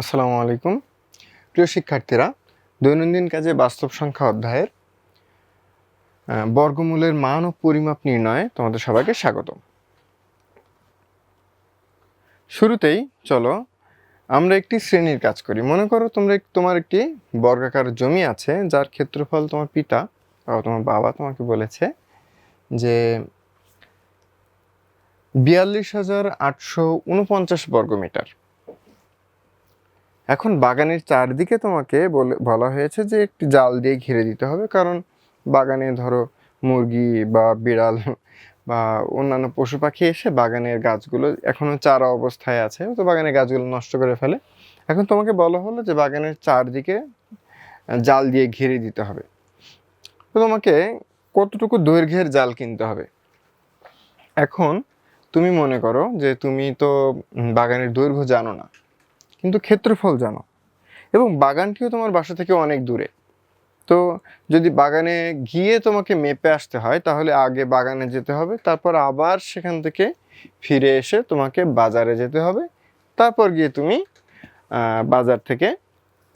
আসসালামু আলাইকুম। প্রিয় শিক্ষার্থীরা, দৈনন্দিন কাজে বাস্তব সংখ্যা অধ্যায়ের বর্গমূলের মান ও পরিমাপ নির্ণয়ে তোমাদের সবাইকে স্বাগত শুরুতেই চলো, আমরা একটি শ্রেণির কাজ করি। মনে করো তোমরা তোমার একটি বর্গাকার জমি আছে, যার ক্ষেত্রফল তোমার পিতা তোমার বাবা তোমাকে বলেছে যে বিয়াল্লিশ হাজার আটশো উনপঞ্চাশ বর্গমিটার। এখন বাগানের চারদিকে তোমাকে বলে হয়েছে যে একটি জাল দিয়ে ঘিরে দিতে হবে। কারণ বাগানে ধরো মুরগি বা বিড়াল বা অন্যান্য পশু পাখি এসে বাগানের গাছগুলো এখনও চারা অবস্থায় আছে, তো বাগানের গাছগুলো নষ্ট করে ফেলে। এখন তোমাকে বলা হলো যে বাগানের চারদিকে জাল দিয়ে ঘিরে দিতে হবে। তো তোমাকে কতটুকু দৈর্ঘ্যের জাল কিনতে হবে? এখন তুমি মনে করো যে তুমি তো বাগানের দৈর্ঘ্য জানো না কিন্তু ক্ষেত্রফল জানো। এবং বাগানটিও তোমার বাসা থেকে অনেক দূরে। তো যদি বাগানে গিয়ে তোমাকে মেপে আসতে হয়, তাহলে আগে বাগানে যেতে হবে, তারপর আবার সেখান থেকে ফিরে এসে তোমাকে বাজারে যেতে হবে, তারপর গিয়ে তুমি বাজার থেকে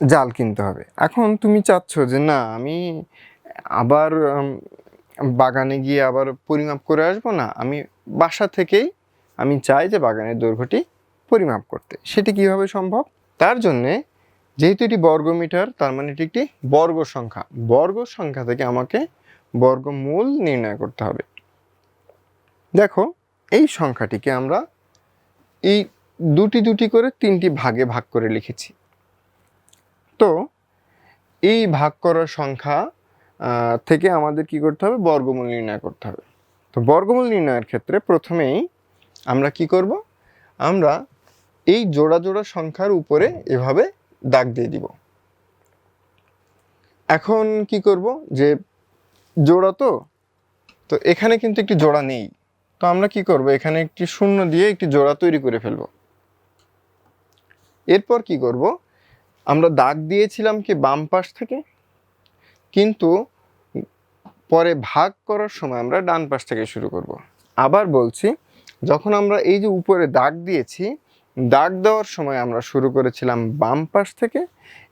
জাল কিনতে হবে। এখন তুমি চাচ্ছ যে না, আমি আবার বাগানে গিয়ে আবার পরিমাপ করে আসব না, আমি বাসা থেকেই আমি চাই যে বাগানের দৈর্ঘ্যটি পরিমাপ করতে। সেটি কীভাবে সম্ভব? তার জন্যে যেহেতু এটি বর্গমিটার, তার মানে এটি একটি বর্গ সংখ্যা। বর্গ সংখ্যা থেকে আমাকে বর্গমূল নির্ণয় করতে হবে। দেখো, এই সংখ্যাটিকে আমরা এই দুটি দুটি করে তিনটি ভাগে ভাগ করে লিখেছি। তো এই ভাগ করার সংখ্যা থেকে আমাদের কি করতে হবে? বর্গমূল নির্ণয় করতে হবে। তো বর্গমূল নির্ণয়ের ক্ষেত্রে প্রথমেই আমরা কি করব? আমরা এই জোড়া জোড়া সংখ্যার উপরে এভাবে দাগ দিয়ে দিব। এখন কি করব? যে জোড়া তো তো এখানে কিন্তু একটি জোড়া নেই। তো আমরা কি করব? এখানে একটি শূন্য দিয়ে একটি জোড়া তৈরি করে ফেলব। এরপর কি করব? আমরা দাগ দিয়েছিলাম কি বাম পাশ থেকে, কিন্তু পরে ভাগ করার সময় আমরা ডান পাশ থেকে শুরু করব। আবার বলছি, যখন আমরা এই যে উপরে দাগ দিয়েছি দাগ দেওয়ার সময় আমরা শুরু করেছিলাম বাম পাশ থেকে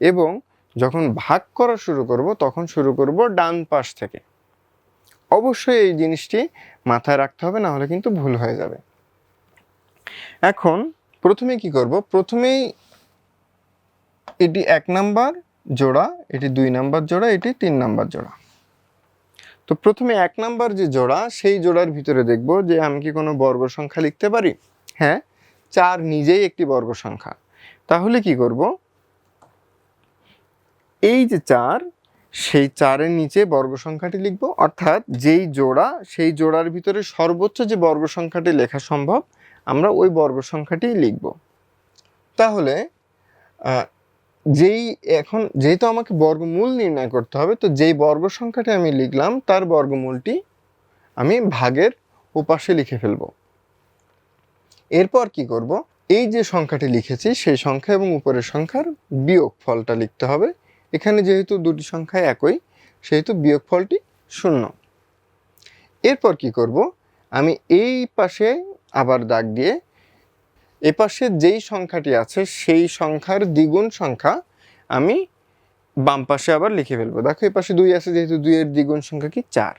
এবং যখন ভাগ করা শুরু করব, তখন শুরু করব ডান পাশ থেকে। অবশ্যই এই জিনিসটি মাথায় রাখতে হবে না হলে কিন্তু ভুল হয়ে যাবে। এখন প্রথমে কি করব? প্রথমেই এটি এক নাম্বার জোড়া, এটি দুই নাম্বার জোড়া, এটি তিন নাম্বার জোড়া। তো প্রথমে এক নাম্বার যে জোড়া, সেই জোড়ার ভিতরে দেখব যে আমি কি কোনো বর্গ সংখ্যা লিখতে পারি? হ্যাঁ চার নিজেই একটি বর্গ সংখ্যা। তাহলে কি করব? এই যে চার, সেই চারের নিচে বর্গ সংখ্যাটি লিখব। অর্থাৎ যেই জোড়া, সেই জোড়ার ভিতরে সর্বোচ্চ যে বর্গ সংখ্যাটি লেখা সম্ভব, আমরা ওই বর্গ সংখ্যাটি লিখব। তাহলে যেই এখন, যেহেতু আমাকে বর্গমূল নির্ণয় করতে হবে, তো যেই বর্গ সংখ্যাটি আমি লিখলাম, তার বর্গমূলটি আমি ভাগের ওপাশে লিখে ফেলব। এরপর কি করব? এই যে সংখ্যাটি লিখেছি, সেই সংখ্যা এবং উপরের সংখ্যার বিয়োগ ফলটা লিখতে হবে। এখানে যেহেতু দুটি সংখ্যা একই, সেহেতু বিয়োগ ফলটি শূন্য। এরপর কি করব? আমি এই পাশে আবার দাগ দিয়ে এ পাশে যেই সংখ্যাটি আছে, সেই সংখ্যার দ্বিগুণ সংখ্যা আমি বাম পাশে আবার লিখে ফেলব। দেখো, এই পাশে দুই আছে, যেহেতু দুইয়ের দ্বিগুণ সংখ্যা কি? চার।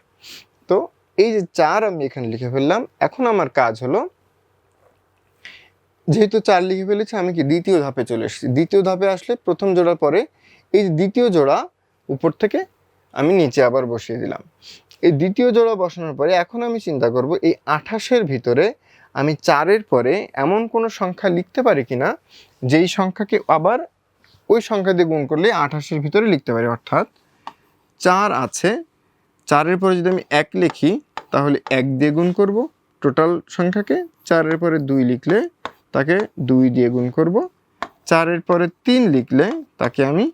তো এই যে চার আমি এখানে লিখে ফেললাম। এখন আমার কাজ হলো যেহেতু চার লিখে ফেলেছি, আমি কি দ্বিতীয় ধাপে চলে এসেছি। দ্বিতীয় ধাপে আসলে প্রথম জোড়ার পরে এই দ্বিতীয় জোড়া উপর থেকে আমি নিচে আবার বসিয়ে দিলাম। এই দ্বিতীয় জোড়া বসানোর পরে এখন আমি চিন্তা করব এই আঠাশের ভিতরে আমি চারের পরে এমন কোনো সংখ্যা লিখতে পারি কি না যেই সংখ্যাকে আবার ওই সংখ্যা দিয়ে গুণ করলে আঠাশের ভিতরে লিখতে পারি। অর্থাৎ চার আছে, চারের পরে যদি আমি এক লিখি, তাহলে এক দিয়ে গুণ করব টোটাল সংখ্যাকে। চারের পরে দুই লিখলে তাকে দুই দিয়ে গুণ করব। চারের পরে তিন লিখলে তাকে আমি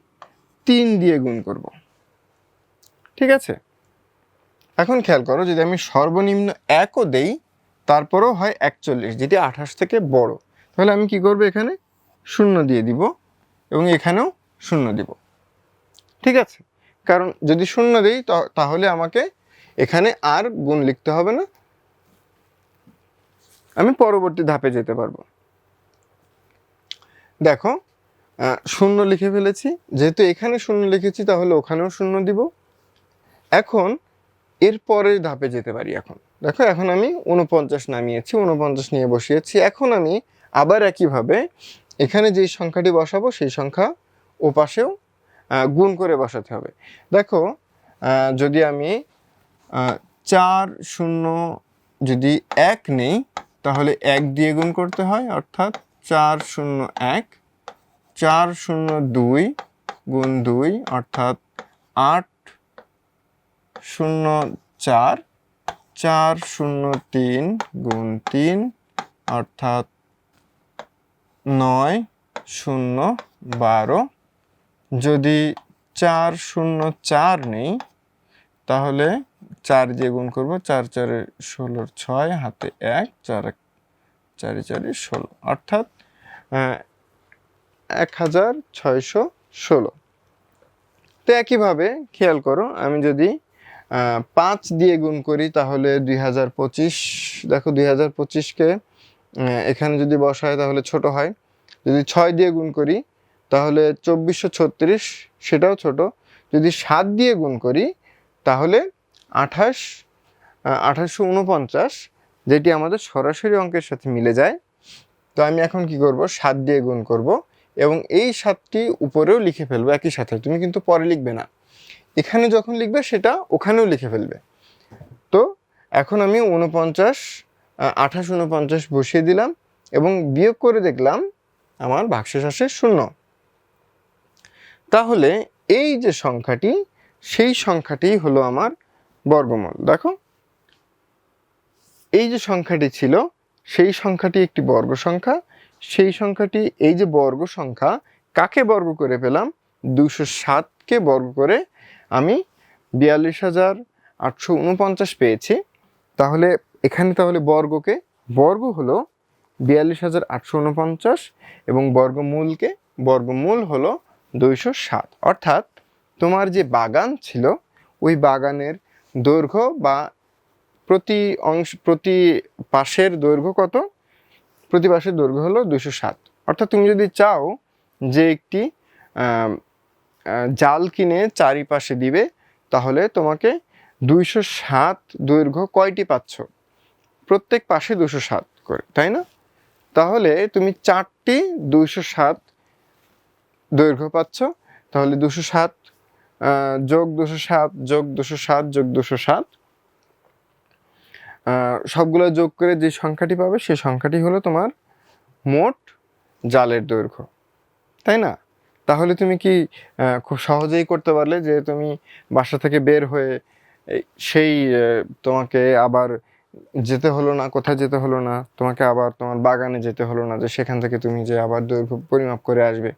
তিন দিয়ে গুণ করব। ঠিক আছে? এখন খেয়াল করো, যদি আমি সর্বনিম্ন একও দেই, তারপরেও হয় একচল্লিশ, যেটি আঠাশ থেকে বড়। তাহলে আমি কি করব এখানে? শূন্য দিয়ে দিব এবং এখানেও শূন্য দিব। ঠিক আছে? কারণ যদি শূন্য দিই তাহলে আমাকে এখানে আর গুণ লিখতে হবে না। আমি পরবর্তী ধাপে যেতে পারব। দেখো শূন্য লিখে ফেলেছি। যেহেতু এখানে শূন্য লিখেছি, তাহলে ওখানেও শূন্য দিব। এখন এর পরের ধাপে যেতে পারি এখন। দেখো, এখন আমি উনপঞ্চাশ নামিয়েছি উনপঞ্চাশ নিয়ে বসিয়েছি। এখন আমি আবার একইভাবে এখানে যেই সংখ্যাটি বসাবো, সেই সংখ্যা ও পাশেও গুণ করে বসাতে হবে। দেখো যদি আমি চার শূন্য যদি এক নেই, তাহলে এক দিয়ে গুণ করতে হয়, অর্থাৎ চার শূন্য এক, চার শূন্য দুই গুণ দুই, অর্থাৎ আট শূন্য চার চার শূন্য তিন গুণ তিন, অর্থাৎ নয় শূন্য বারো। যদি চার শূন্য চার নেই, তাহলে চার দিয়ে গুণ করব, চার চারে ষোলোর ছয়, হাতে এক, চার, চারি চারি ষোলো। অর্থাৎ এক হাজার ছয়শো ষোলো। তো একইভাবে খেয়াল করো, আমি যদি পাঁচ দিয়ে গুণ করি তাহলে দুই হাজার পঁচিশ, দেখো দুই হাজার পঁচিশকে এখানে যদি বসায় তাহলে ছোট হয়। যদি ছয় দিয়ে গুণ করি তাহলে চব্বিশশো ছত্রিশ, সেটাও ছোট। যদি সাত দিয়ে গুণ করি তাহলে আঠাশ আঠাশশো উনপঞ্চাশ, যেটি আমাদের সরাসরি অঙ্কের সাথে মিলে যায়। তো আমি এখন কি করব? সাত দিয়ে গুণ করব এবং এই সাতটি উপরেও লিখে ফেলব, একই সাথে। তুমি কিন্তু পরে লিখবে না। এখানে যখন লিখবে সেটা ওখানেও লিখে ফেলবে। তো এখন আমি উনপঞ্চাশ আঠাশ উনপঞ্চাশ বসিয়ে দিলাম এবং বিয়োগ করে দেখলাম আমার ভাগশেষ আসে শূন্য। তাহলে এই যে সংখ্যাটি, সেই সংখ্যাটি হলো আমার বর্গমূল। দেখো, এই যে সংখ্যাটি ছিল সেই সংখ্যাটি একটি বর্গ সংখ্যা, সেই সংখ্যাটি এই যে বর্গ সংখ্যা, কাকে বর্গ করে পেলাম? দুশো সাতকে বর্গ করে আমি বিয়াল্লিশ হাজার আটশো উনপঞ্চাশ পেয়েছি। তাহলে এখানে তাহলে বর্গকে, বর্গ হলো বিয়াল্লিশ হাজার আটশো উনপঞ্চাশ এবং বর্গমূলকে, বর্গমূল হলো দুইশো সাত। অর্থাৎ তোমার যে বাগান ছিল, ওই বাগানের দৈর্ঘ্য বা প্রতি অংশ, প্রতি পাশের দৈর্ঘ্য কত? প্রতি পাশের দৈর্ঘ্য হলো দুশো সাত। অর্থাৎ তুমি যদি চাও যে একটি জাল কিনে চারিপাশে দিবে, তাহলে তোমাকে দুইশো সাত দৈর্ঘ্য কয়টি পাচ্ছ? প্রত্যেক পাশে দুশো সাত করে, তাই না? তাহলে তুমি চারটি দুইশো সাত দৈর্ঘ্য পাচ্ছ। তাহলে দুশো সাত যোগ দুশো সাত, যোগ দুশো সাত, যোগ দুশো সাত সবগুলো যোগ করে যে সংখ্যাটি পাবে সেই সংখ্যাটি হলো তোমার মোট জালের দৈর্ঘ্য। তাই না? তাহলে তুমি কি খুব সহজেই করতে পারলে যে তুমি বাসা থেকে বের হয়ে সেই তোমাকে আবার যেতে হলো না, কোথায় যেতে হলো না, তোমাকে আবার তোমার বাগানে যেতে হলো না, যে সেখান থেকে তুমি যে আবার দৈর্ঘ্য পরিমাপ করে আসবে।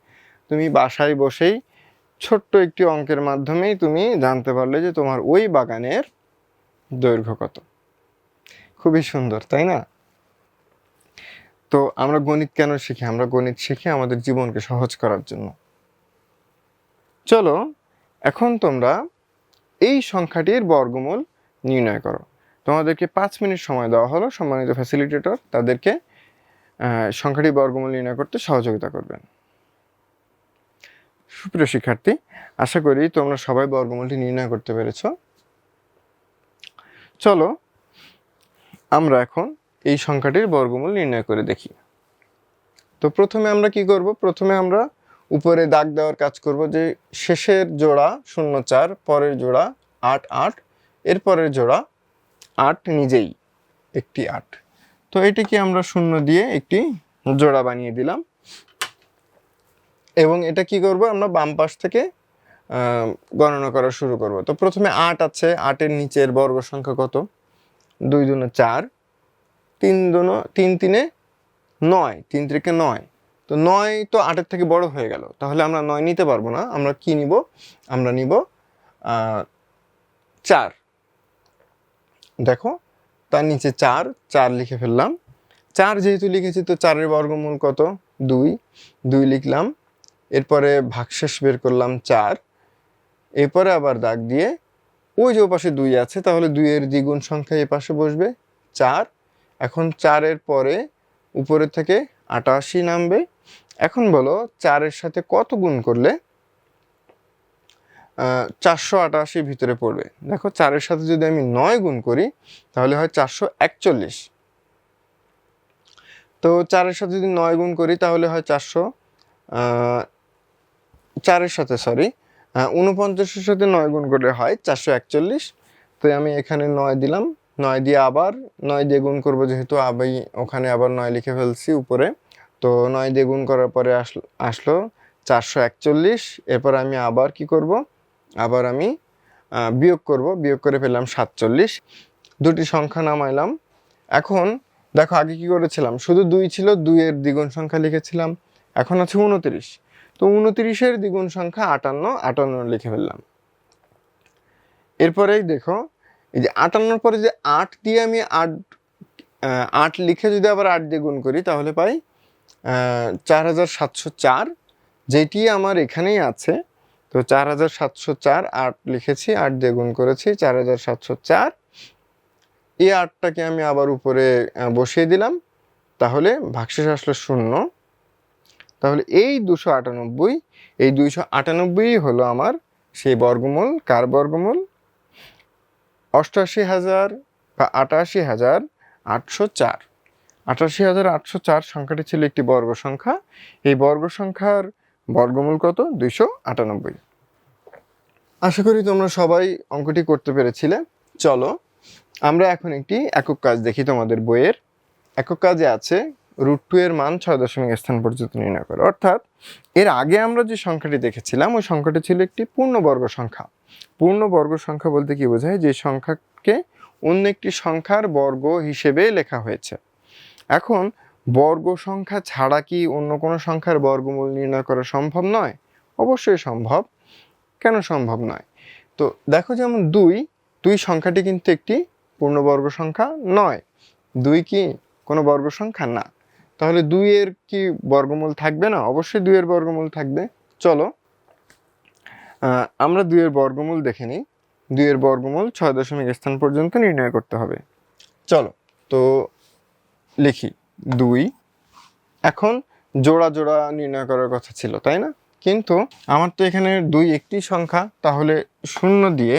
তুমি বাসায় বসেই ছোট্ট একটি অঙ্কের মাধ্যমেই তুমি জানতে পারলে যে তোমার ওই বাগানের দৈর্ঘ্য কত। খুবই সুন্দর তাই না? তো আমরা গণিত কেন শিখি? আমরা গণিত শিখি আমাদের জীবনকে সহজ করার জন্য। চলো এখন তোমরা এই সংখ্যাটির বর্গমূল নির্ণয় করো। তোমাদেরকে পাঁচ মিনিট সময় দেওয়া হলো সম্মানিত ফ্যাসিলিটেটর তাদেরকে আহ, সংখ্যাটির বর্গমূল নির্ণয় করতে সহযোগিতা করবেন। সুপ্রিয় শিক্ষার্থী আশা করি তোমরা সবাই বর্গমূলটি নির্ণয় করতে পেরেছ। চলো আমরা এখন এই সংখ্যাটির বর্গমূল নির্ণয় করে দেখি। তো প্রথমে আমরা কি করব? প্রথমে আমরা উপরে দাগ দেওয়ার কাজ করব যে শেষের জোড়া শূন্য চার, পরের জোড়া আট আট, এর পরের জোড়া আট নিজেই, একটি আট। তো এটিকে আমরা শূন্য দিয়ে একটি জোড়া বানিয়ে দিলাম। এবং এটা কি করব? আমরা বাম পাশ থেকে গণনা করা শুরু করব। তো প্রথমে আট আছে, আটের নিচের বর্গ সংখ্যা কত? দুই দুনো চার, তিন দুনো, তিন তিনে নয়, তিন ত্রিকে নয়। তো নয় তো আটের থেকে বড় হয়ে গেল। তাহলে আমরা নয় নিতে পারব না। আমরা কি নিব? আমরা নিব চার। দেখো, তার নিচে চার চার লিখে ফেললাম। চার যেহেতু লিখেছি, তো চারের বর্গমূল কত? দুই। দুই লিখলাম। এরপরে ভাগশেষ বের করলাম চার। এরপরে আবার দাগ দিয়ে ওই যে পাশে দুই আছে, তাহলে দুইয়ের দ্বিগুণ সংখ্যা এ পাশে বসবে। চার, এখন চারের পরে উপরে থেকে আটাশি নামবে। এখন বলো, চারের সাথে কত গুণ করলে চারশো আটাশি ভিতরে পড়বে? দেখো, চারের সাথে যদি আমি নয় গুণ করি, তাহলে হয় চারশো একচল্লিশ। তো চারের সাথে যদি নয় গুণ করি, তাহলে হয় চারশো চারের সাথে সরি উনপঞ্চাশের সাথে নয় গুণ করে হয় চারশো একচল্লিশ। তো আমি এখানে নয় দিলাম। নয় দিয়ে আবার নয় দিয়ে গুণ করব যেহেতু আমি ওখানে আবার নয় লিখে ফেলছি উপরে। তো নয় দিয়ে গুণ করার পরে আসলো আসলো চারশো একচল্লিশ। এরপর আমি আবার কি করব? আবার আমি বিয়োগ করব। বিয়োগ করে পেলাম সাতচল্লিশ। দুটি সংখ্যা নামাইলাম। এখন দেখো আগে কি করেছিলাম? শুধু দুই ছিল, দুইয়ের দ্বিগুণ সংখ্যা লিখেছিলাম। এখন আছে উনত্রিশ তো উনত্রিশের দ্বিগুণ সংখ্যা আটান্ন আটান্ন লিখে ফেললাম। এরপরেই দেখো, এই যে আটান্নর পরে যে আট দিয়ে আমি আট আট লিখে যদি আবার আট দিয়ে গুণ করি, তাহলে পাই চার হাজার সাতশো চার, যেটি আমার এখানেই আছে। তো চার হাজার সাতশো চার, আট লিখেছি, আট দিয়ে গুণ করেছি, চার হাজার সাতশো চার। এই আটটাকে আমি আবার উপরে বসিয়ে দিলাম। তাহলে ভাগশেষ আসলো শূন্য। তাহলে এই দুশো আটানব্বই, এই দুইশো আটানব্বই হলো আমার সেই বর্গমূল, কার বর্গমূল? অষ্টআশি হাজার বা আটাশি হাজার আটশো চার। আটাশি হাজার আটশো চার সংখ্যাটি ছিল একটি বর্গ সংখ্যা। এই বর্গ সংখ্যার বর্গমূল কত? দুইশো আটানব্বই। আশা করি তোমরা সবাই অঙ্কটি করতে পেরেছিলে। চলো, আমরা এখন একটি একক কাজ দেখি তোমাদের বইয়ের। একক কাজে আছে রুট টু এর মান ছয় দশমিক স্থান পর্যন্ত নির্ণয় করে। অর্থাৎ, এর আগে আমরা যে সংখ্যাটি দেখেছিলাম, ওই সংখ্যাটি ছিল একটি পূর্ণবর্গ সংখ্যা। পূর্ণবর্গ সংখ্যা বলতে কি বোঝায়? যে সংখ্যাকে অন্য একটি সংখ্যার বর্গ হিসেবে লেখা হয়েছে। এখন, বর্গ সংখ্যা ছাড়া কি অন্য কোনো সংখ্যার বর্গমূল নির্ণয় করা সম্ভব নয়? অবশ্যই সম্ভব। কেন সম্ভব নয়? তো দেখো যেমন দুই দুই সংখ্যাটি কিন্তু একটি পূর্ণবর্গ সংখ্যা নয়। দুই কি কোনো বর্গ সংখ্যা না। তাহলে দুইয়ের কি বর্গমূল থাকবে না? অবশ্যই দুইয়ের বর্গমূল থাকবে। চলো আমরা দুইয়ের বর্গমূল দেখে নিই। দুইয়ের বর্গমূল ছয় দশমিক স্থান পর্যন্ত নির্ণয় করতে হবে। চলো, তো লিখি। দুই, এখন জোড়া জোড়া নির্ণয় করার কথা ছিল, তাই না? কিন্তু আমার তো এখানে দুই একটি সংখ্যা, তাহলে শূন্য দিয়ে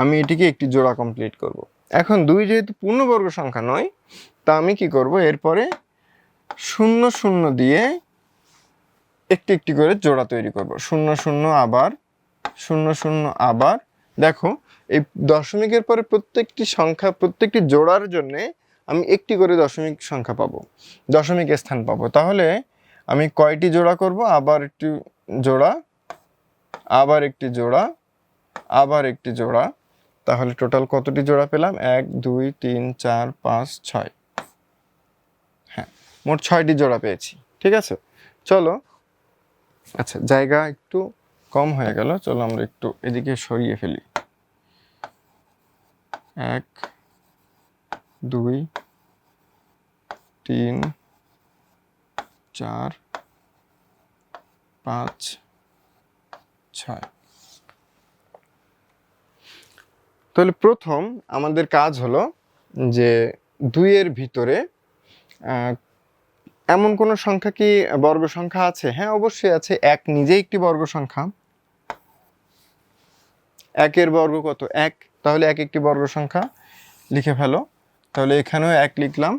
আমি এটিকে একটি জোড়া কমপ্লিট করব। এখন দুই যেহেতু পূর্ণবর্গ সংখ্যা নয়, তা আমি কি করব? এরপরে শূন্য শূন্য দিয়ে একটি একটি করে জোড়া তৈরি করব। শূন্য শূন্য আবার, শূন্য শূন্য আবার। দেখো, এই দশমিকের পরে প্রত্যেকটি সংখ্যা, প্রত্যেকটি জোড়ার জন্যে আমি একটি করে দশমিক সংখ্যা পাবো, দশমিক স্থান পাবো। তাহলে আমি কয়টি জোড়া করব? আবার একটি জোড়া, আবার একটি জোড়া, আবার একটি জোড়া। তাহলে টোটাল কতটি জোড়া পেলাম? এক, দুই, তিন, চার, পাঁচ, ছয়। মোট ছয়টি জোড়া পেয়েছি, ঠিক আছে? চলো। আচ্ছা জায়গা একটু কম হয়ে গেল, চলো আমরা একটু এদিকে সরিয়ে ফেলি। এক, দুই, তিন, চার, পাঁচ, ছয়। তাহলে প্রথম আমাদের কাজ হলো যে দুইয়ের ভিতরে এমন কোনো সংখ্যা কি বর্গ সংখ্যা আছে? হ্যাঁ অবশ্যই আছে। এক নিজেই একটি বর্গ সংখ্যা। একের বর্গ কত? এক। তাহলে এক একটি বর্গ সংখ্যা লিখে ফেলো। তাহলে এখানেও এক লিখলাম।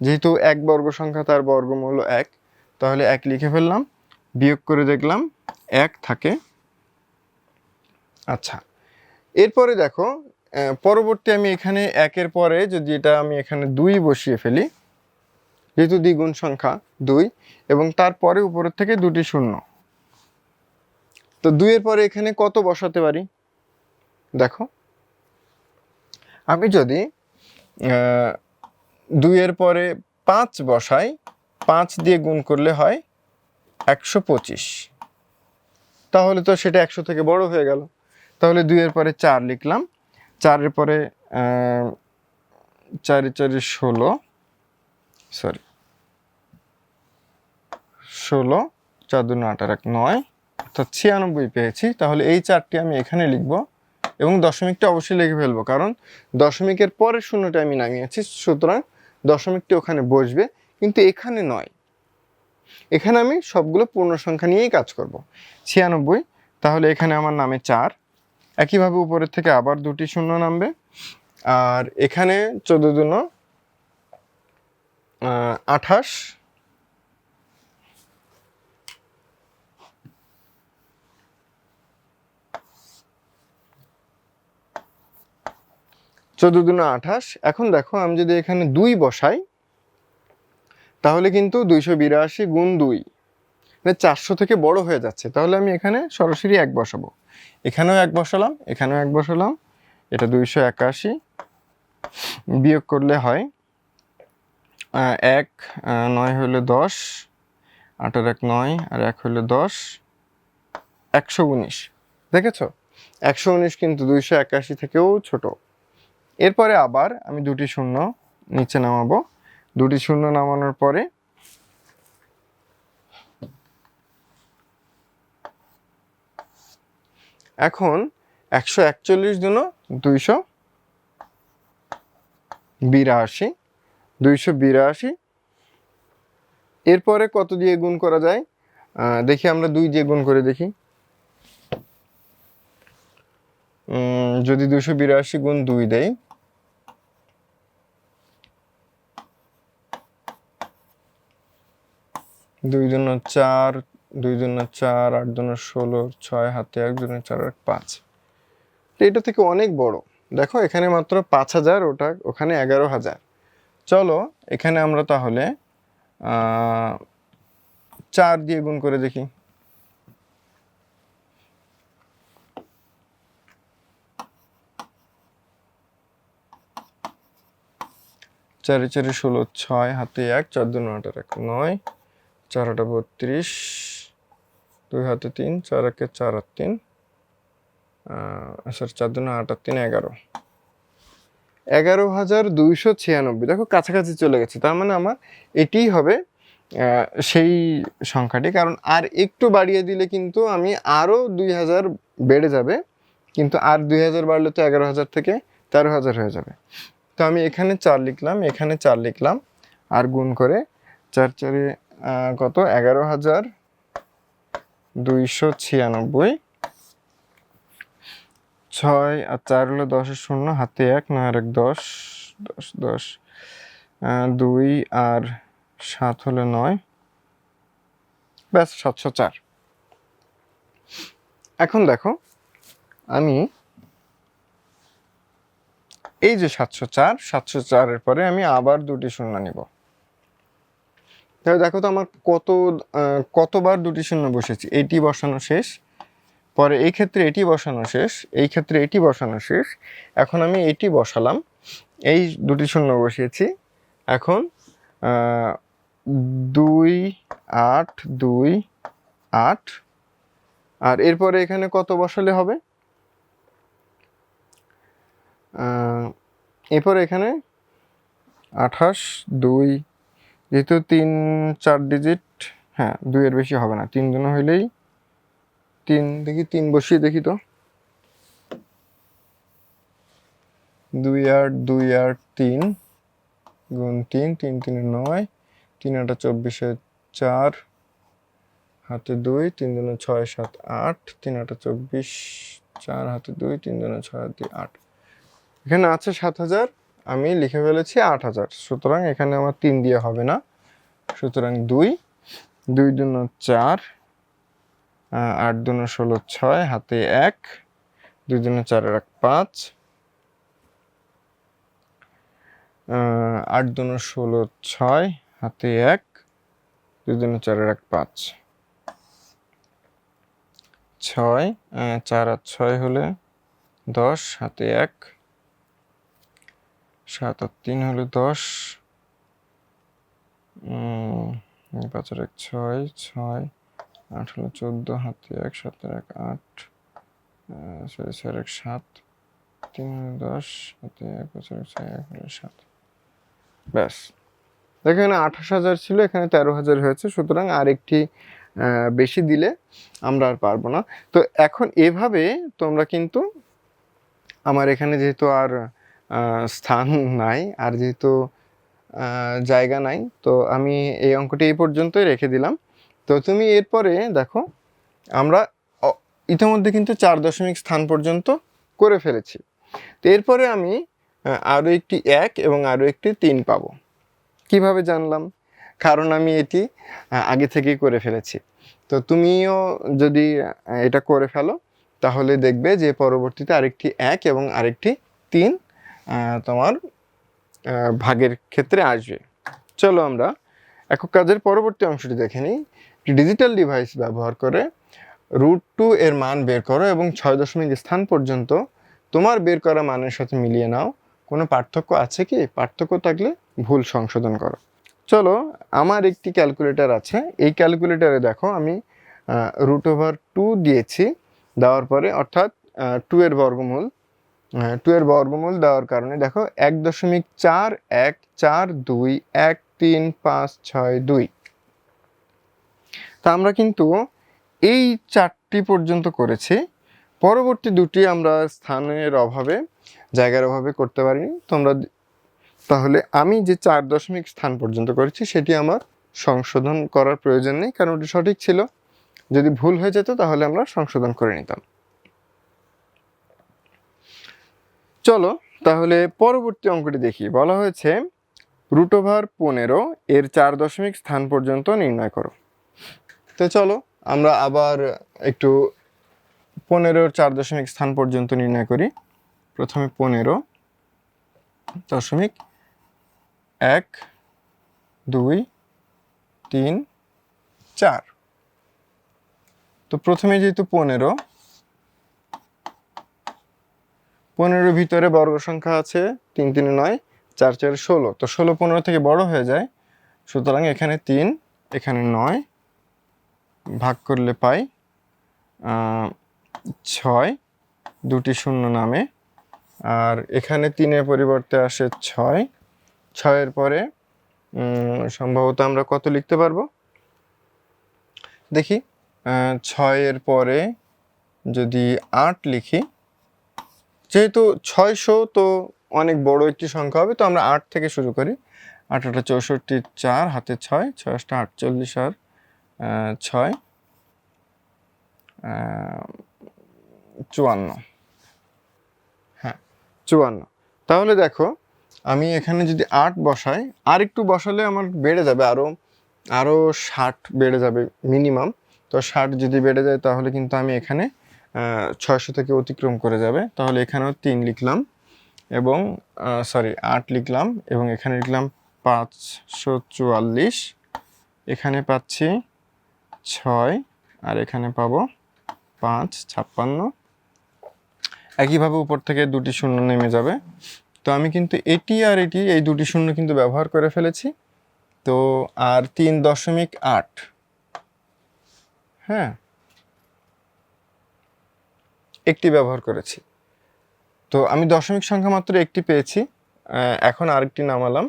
যেহেতু এক বর্গ সংখ্যা, তার বর্গমূল এক। তাহলে এক লিখে ফেললাম। বিয়োগ করে দেখলাম এক থাকে। আচ্ছা। এরপরে দেখো পরবর্তী আমি এখানে একের পরে যদি এটা আমি এখানে দুই বসিয়ে ফেলি যেহেতু দ্বিগুণ সংখ্যা, দুই, এবং তারপরে উপরের থেকে দুটি শূন্য। তো দুইয়ের পরে এখানে কত বসাতে পারি? দেখো। আমি যদি দুইয়ের পরে পাঁচ বসাই, পাঁচ দিয়ে গুণ করলে হয় একশো পঁচিশ। তাহলে তো সেটা একশো থেকে বড় হয়ে গেল। তাহলে দুইয়ের পরে চার লিখলাম। চারের পরে চারে চারে ষোলো। সরি। ষোলো, চার দুন আট আর এক, নয়, অর্থাৎ ছিয়ানব্বই পেয়েছি। তাহলে এই চারটি আমি এখানে লিখব এবং দশমিকটা অবশ্যই লিখে ফেলব, কারণ দশমিকের পরে শূন্যটা আমি নামিয়েছি, সুতরাং দশমিকটি ওখানে বসবে, কিন্তু এখানে নয়। এখানে আমি সবগুলো পূর্ণ সংখ্যা নিয়েই কাজ করব। ছিয়ানব্বই, তাহলে এখানে আমার নামে চার। একইভাবে উপরের থেকে আবার দুটি শূন্য নামবে। আর এখানে চোদ্দ দুন আঠাশ। চোদ্দ দুনো আঠাশ। এখন দেখো, আমি যদি এখানে দুই বসাই, তাহলে কিন্তু দুইশো বিরাশি গুণ দুই মানে চারশো থেকে বড় হয়ে যাচ্ছে। তাহলে আমি এখানে সরাসরি এক বসাবো। এখানেও এক বসালাম, এখানেও এক বসালাম। এটা দুইশো একাশি। বিয়োগ করলে হয় এক নয় হলো দশ, আটের এক নয়, আর এক হলো দশ, একশো উনিশ। দেখেছ? একশো উনিশ কিন্তু দুইশো একাশি থেকেও ছোট। এরপরে আবার আমি দুটি শূন্য নিচে নামাবো। দুটি শূন্য নামানোর পরে এখন একশো একচল্লিশ জন দুইশো বিরাশি। দুইশো বিরাশি। এরপরে কত দিয়ে গুণ করা যায়? দেখি আমরা দুই দিয়ে গুণ করে দেখি। যদি দুশো বিরাশি গুণ দুই দেই, দুই জন্য চার, দুই জন্য চার, আট জন্য ষোলো, ছয় হাতে এক জন্য চার এক পাঁচ। এটা থেকে অনেক বড়। দেখো, এখানে মাত্র পাঁচ হাজার, ওটা ওখানে এগারো হাজার। চলো, এখানে আমরা তাহলে চার দিয়ে গুণ করে দেখি। চারে চারে ষোলো, ছয়, হাতে এক, চার দুই নটার এক, নয়, চার আটা বত্রিশ, দুই হাতে তিন, চার একে চার আর তিন সরি চার দুই আট আর তিন, এগারো। এগারো হাজার দুইশো ছিয়ানব্বই। দেখো, কাছাকাছি চলে গেছে। তার মানে আমার এটিই হবে সেই সংখ্যাটি। কারণ আর একটু বাড়িয়ে দিলে কিন্তু আমি আরও দুই হাজার বেড়ে যাবে। কিন্তু আর দুই হাজার বাড়লে তো এগারো হাজার থেকে তেরো হাজার হয়ে যাবে। তো আমি এখানে চার লিখলাম, এখানে চার লিখলাম, আর গুণ করে চার চারে কত? এগারো হাজার দুইশো ছিয়ানব্বই। ছয় আর চার হলো দশের শূন্য, হাতে এক, নয় আর এক, দশ দশ দশ। দুই আর সাত হলো নয়। ব্যাস, সাতশো চার। এখন দেখো, আমি এই যে সাতশো চার, সাতশো চারের পরে আমি আবার দুটি শূন্য নিব। তাহলে দেখো তো আমার কত কতবার দুটি শূন্য বসেছি, এটি বসানো শেষ। পরে এই ক্ষেত্রে এটি বসানো শেষ, এই ক্ষেত্রে এটি বসানো শেষ। এখন আমি এটি বসালাম, এই দুটি শূন্য বসিয়েছি। এখন দুই, আট দুই, আট, আর এরপরে এখানে কত বসালে হবে? এরপর এখানে আঠাশ, দুই, যেহেতু তিন, চার ডিজিট হ্যাঁ দুইয়ের বেশি হবে না, তিন জন হইলেই তিন, দেখি তিন বসিয়ে দেখি তো। দুই আট দুই আট তিন, গুণ তিন তিন, তিনে নয়, তিন আটা চব্বিশে চার, হাতে দুই, তিন দুনে ছয়, সাত, আট, তিন আটা চব্বিশ, চার, হাতে দুই, তিন দুনে ছয়, হাতে আট। এখানে আছে সাত হাজার, আমি লিখে ফেলেছি আট হাজার, সুতরাং এখানে আমার তিন দিয়ে হবে না। সুতরাং দুই দুই দুন চার আট দুনো ষোলো ছয়, হাতে এক, দুই দুনো চার, এক পাঁচ। আট দুনো ষোলো ছয়, হাতে এক, দুই দুনো চারের এক পাঁচ। ছয় চার আর ছয় হলে দশ, হাতে এক। সাত আর তিন হলে দশ। পাঁচ আর এক, ছয় ছয়। আট হলো চোদ্দ, হাতে এক সাতের এক, আট ছয় ছয় এক, সাত, তিন দশ, হাতে এক বছর ছয়, এক হলো সাত। ব্যাস। এখানে আঠাশ হাজার ছিল, এখানে তেরো হাজার হয়েছে, সুতরাং আর একটি বেশি দিলে আমরা আর পারব না। তো এখন এভাবে তোমরা কিন্তু আমার এখানে যেহেতু আর স্থান নাই, আর যেহেতু জায়গা নাই, তো আমি এই অঙ্কটি এই পর্যন্তই রেখে দিলাম। তো তুমি এরপরে দেখো, আমরা ইতিমধ্যে কিন্তু চার দশমিক স্থান পর্যন্ত করে ফেলেছি। তো এরপরে আমি আরও একটি এক এবং আরও একটি তিন পাবো। কীভাবে জানলাম? কারণ আমি এটি আগে থেকেই করে ফেলেছি। তো তুমিও যদি এটা করে ফেলো, তাহলে দেখবে যে পরবর্তীতে আরেকটি এক এবং আরেকটি তিন তোমার ভাগের ক্ষেত্রে আসবে। চলো আমরা একক কাজের পরবর্তী অংশটি দেখে নিই। ডিজিটাল ডিভাইস ব্যবহার করে রুট টু এর মান বের করো এবং ছয় দশমিক স্থান পর্যন্ত তোমার বের করা মানের সাথে মিলিয়ে নাও। কোনো পার্থক্য আছে কি? পার্থক্য থাকলে ভুল সংশোধন করো। চলো, আমার একটি ক্যালকুলেটর আছে। এই ক্যালকুলেটরে দেখো, আমি রুট ওভার টু দিয়েছি। দেওয়ার পরে, অর্থাৎ টু এর বর্গমূল টু এর বর্গমূল দেওয়ার কারণে দেখো, এক দশমিক চার এক, চার দুই, এক, তিন, পাঁচ, ছয়, দুই। তা আমরা কিন্তু এই চারটি পর্যন্ত করেছি। পরবর্তী দুটি আমরা স্থানের অভাবে, জায়গার অভাবে করতে পারিনি। তোমরা তাহলে আমি যে চার দশমিক স্থান পর্যন্ত করেছি, সেটি আমার সংশোধন করার প্রয়োজন নেই, কারণ ওটি সঠিক ছিল। যদি ভুল হয়ে যেত, তাহলে আমরা সংশোধন করে নিতাম। চলো, তাহলে পরবর্তী অঙ্কটি দেখি। বলা হয়েছে, রুট ওভার পনেরো এর চার দশমিক স্থান পর্যন্ত নির্ণয় করো। তো চলো, আমরা আবার একটু পনেরো চার দশমিক স্থান পর্যন্ত নির্ণয় করি। প্রথমে পনেরো দশমিক এক, দুই, তিন, চার। তো প্রথমে যেহেতু পনেরো, পনেরোর ভিতরে বর্গ সংখ্যা আছে তিন তিন, নয়, চার চার, ষোলো। তো ষোলো, পনেরো থেকে বড় হয়ে যায়। সুতরাং এখানে তিন, এখানে নয় করলে পাই ছয়, দুটি শূন্য নামে। আর এখানে তিনের পরিবর্তে আসে ছয়। ছয়ের পরে সম্ভবত আমরা কত লিখতে পারব? দেখি ছয়ের পরে যদি আট লিখি, যেহেতু ছয়শো তো অনেক বড় একটি সংখ্যা হবে, তো আমরা আট থেকে শুরু করি। আটা চৌষট্টি চার, হাতে ছয় ছয় আটটা আটচল্লিশ আর ছয় চুয়ান্ন। হ্যাঁ চুয়ান্ন। তাহলে দেখো, আমি এখানে যদি আট বসাই আর একটু বসালে আমার বেড়ে যাবে আরও আরও ষাট বেড়ে যাবে মিনিমাম। তো ষাট যদি বেড়ে যায়, তাহলে কিন্তু আমি এখানে ছয়শো থেকে অতিক্রম করে যাবে। তাহলে এখানেও তিন লিখলাম এবং সরি আট লিখলাম এবং এখানে লিখলাম পাঁচশো চুয়াল্লিশ। এখানে পাচ্ছি ছয়, আর এখানে পাবো পাঁচ, ছাপ্পান্ন। একইভাবে উপর থেকে দুটি শূন্য নেমে যাবে। তো আমি কিন্তু এটি আর এটি, এই দুটি শূন্য কিন্তু ব্যবহার করে ফেলেছি। তো আর তিন দশমিক আট। হ্যাঁ। একটি ব্যবহার করেছি। তো আমি দশমিক সংখ্যা মাত্র একটি পেয়েছি। এখন আরেকটি নামালাম।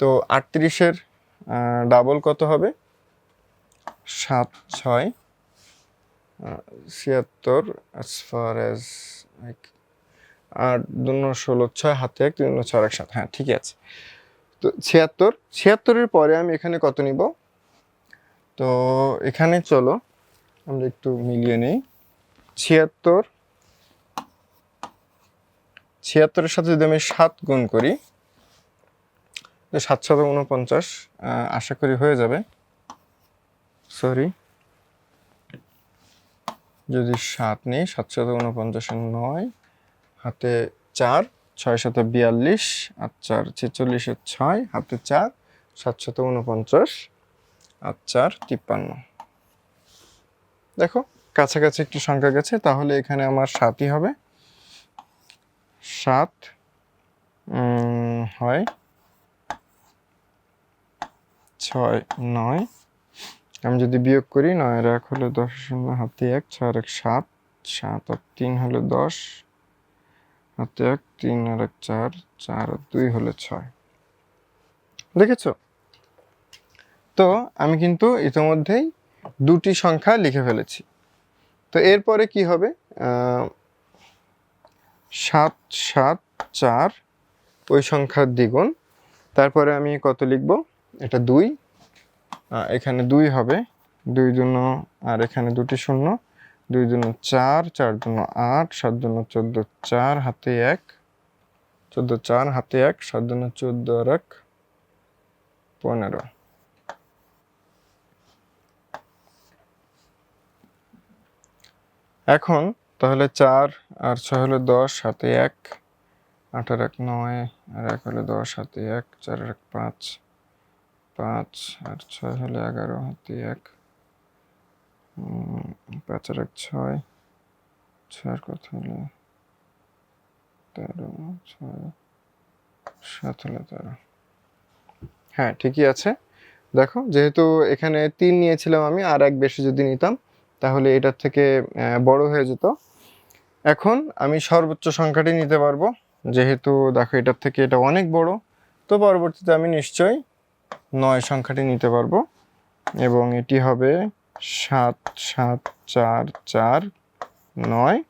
তো আটত্রিশের ডাবল কত হবে? সাত, ছয় ছিয়াত্তর অ্যাজ ফার অ্যাজ আট দুন্য ষোলো, ছয় হাতে এক, তিন ছয় এক সাত হ্যাঁ ঠিকই আছে। তো ছিয়াত্তর, ছিয়াত্তরের পরে আমি এখানে কত নিব? তো এখানে চলো, আমরা একটু মিলিয়ে নিই। ছিয়াত্তর, ছিয়াত্তরের সাথে যদি আমি সাত গুণ করি, তো সাতশত উনপঞ্চাশ আশা করি হয়ে যাবে। সরি। যদি সাত নেই, সাতশত উনপঞ্চাশের নয়, হাতে চার ছয় শত বিয়াল্লিশ আর চার ছেচল্লিশের ছয়, হাতে চার, সাতশত উনপঞ্চাশ আর চার, তিপ্পান্ন। দেখো, কাছাকাছি একটি সংখ্যা গেছে, তাহলে এখানে আমার সাতই হবে। সাত হয় ছয়, নয় আমি যদি বিয়োগ করি নয়ের এক হলো দশ শূন্য, হাতে এক, ছয় আর এক, সাত। সাত আর তিন হলো দশ, হাতে এক, তিন আর এক, চার চার আর দুই হলো ছয়। দেখেছ? তো আমি কিন্তু ইতিমধ্যেই দুটি সংখ্যা লিখে ফেলেছি। তো এরপরে কি হবে? সাত সাত, চার, ওই সংখ্যার দ্বিগুণ। তারপরে আমি কত লিখব? এটা দুই। এখানে দুই হবে। দুই জন্য আর এখানে দুটি শূন্য। দুই জন্য চার চার জন্য আট, সাত জন্য চোদ্দ চার, হাতে এক। চোদ্দ চার, হাতে এক, সাত জন্য চোদ্দ আর এক, পনেরো। এখন তাহলে চার আর ছয় হলো দশ, হাতে এক। আট আর এক নয়, আর এক হলো দশ, হাতে এক, চার এক পাঁচ। পাঁচ, আর ছয় হলো এগারো, হাতে এক। পাঁচ আর এক ছয়। ছয় আর কত হলো? তেরো, ছয়। সাত হলো তেরো। হ্যাঁ ঠিকই আছে। দেখো, যেহেতু এখানে তিন নিয়েছিলাম আমি, আর এক বেশি যদি নিতাম, তাহলে এটার থেকে বড় হয়ে যেত। এখন আমি সর্বোচ্চ সংখ্যাটি নিতে পারব। যেহেতু দেখো, এটার থেকে এটা অনেক বড়, তো পরবর্তীতে আমি নিশ্চয়ই নয় সংখ্যাটি নিতে পারব। এবং এটি হবে সাত সাত, চার চার, নয়।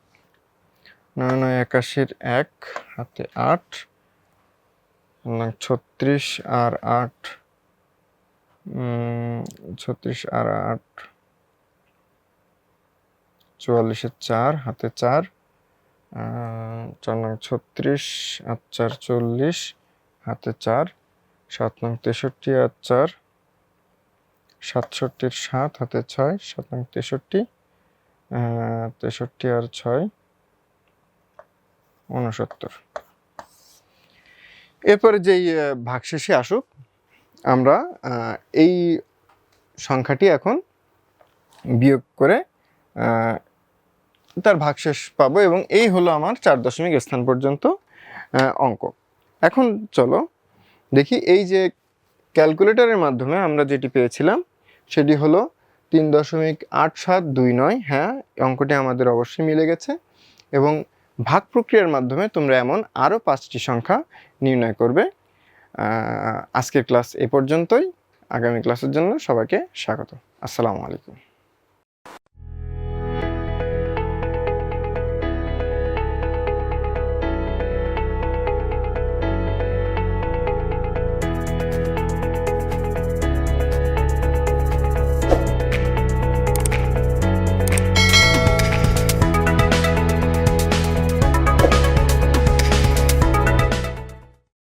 নয় নয়, একাশির এক, হাতে আট। নয়, ছত্রিশ, আর আট ছত্রিশ, আর আট। চুয়াল্লিশের চার, হাতে চার। চার নং ছত্রিশ আট চার, চল্লিশ, হাতে চার। সাত নং তেষট্টি আর চার। সাতষট্টির সাত, হাতে ছয়, সাত নং তেষট্টি তেষট্টি আর ছয় উনসত্তর এরপরে যেই ভাগশেষে আসুক, আমরা এই সংখ্যাটি এখন বিয়োগ করে তার ভাগশেষ পাবো এবং এই হলো আমার চার দশমিক স্থান পর্যন্ত অঙ্ক। এখন চলো দেখি এই যে ক্যালকুলেটরের মাধ্যমে আমরা যেটি পেয়েছিলাম, সেটি হলো তিন দশমিক আট সাত দুই নয়। হ্যাঁ অঙ্কটি আমাদের অবশ্যই মিলে গেছে। এবং ভাগ প্রক্রিয়ার মাধ্যমে তোমরা এমন আরও পাঁচটি সংখ্যা নির্ণয় করবে। আজকের ক্লাস এ পর্যন্তই। আগামী ক্লাসের জন্য সবাইকে স্বাগত। আসসালামু আলাইকুম।